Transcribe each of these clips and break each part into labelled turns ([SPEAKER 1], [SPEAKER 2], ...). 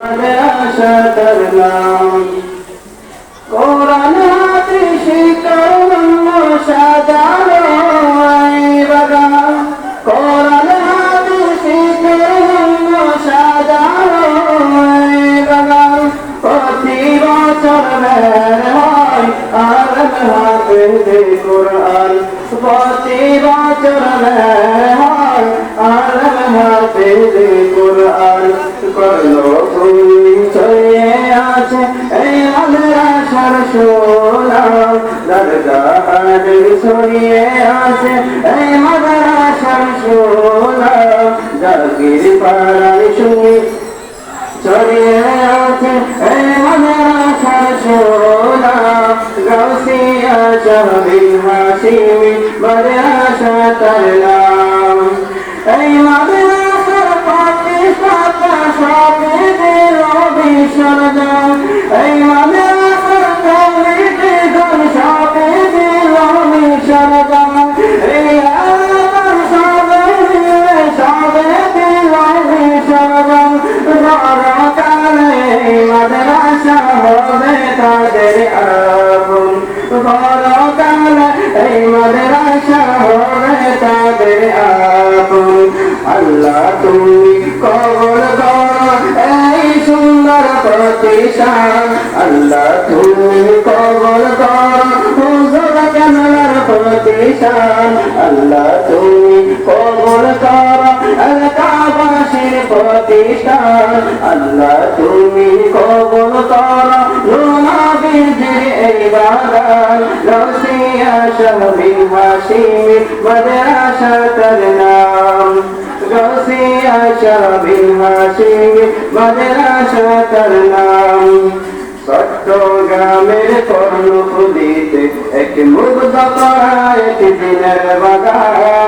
[SPEAKER 1] আশা করলাম। কোরআন হাদিস কর্ম সাজানো কোরআন হাদিস কর্ম সাজানো প্রতি বছর হয় আলম হাফেজে কোরআন। প্রতি বছর হয় আলম হাফেজে মাদ্রাসার সোনা দরগাহ ছড়িয়ে আছে এই মাদ্রাসার সোনা জাকির পাড়ার শুনি ছড়িয়ে আছে মাদ্রাসা হবে তাদের আগুন বড়কালে এই মাদ্রাসা হবে তাদের আগুন আল্লাহ তুমি কবল করো এই সুন্দর প্রতিষ্ঠান আল্লাহ তুমি কবল করো হুজুর কেনার প্রতিষ্ঠান আল্লাহ তুমি কবল করো প্রতিষ্ঠান আল্লাহ, তুমি কবল করো লোনাবিদের এই বাগান রসিয়া শহবিন হাসিমি, মাদ্রাসা তার এক মুগ্ধ করা দিনের বাগান।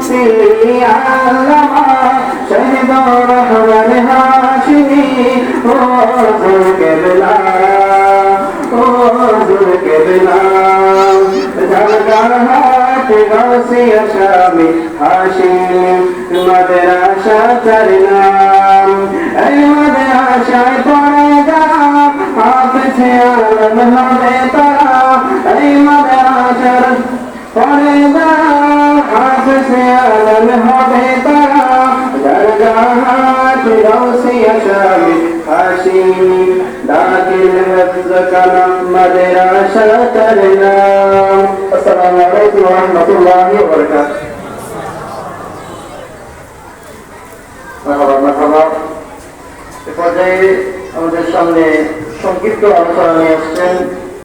[SPEAKER 1] মুফতি আল্লামা, শহীদ রহমান হাশিমি ও দুর্গে বেলাম ও দুর্গে গাউসিয়া শামি হাশিম মাদ্রাসা তার নাম এই মাদ্রাসায় পড়ে যারা হাফেজ আলম হবে। হবে তারা
[SPEAKER 2] আমাদের সামনে সংক্ষিপ্ত আলোচনা নিয়ে আসছেন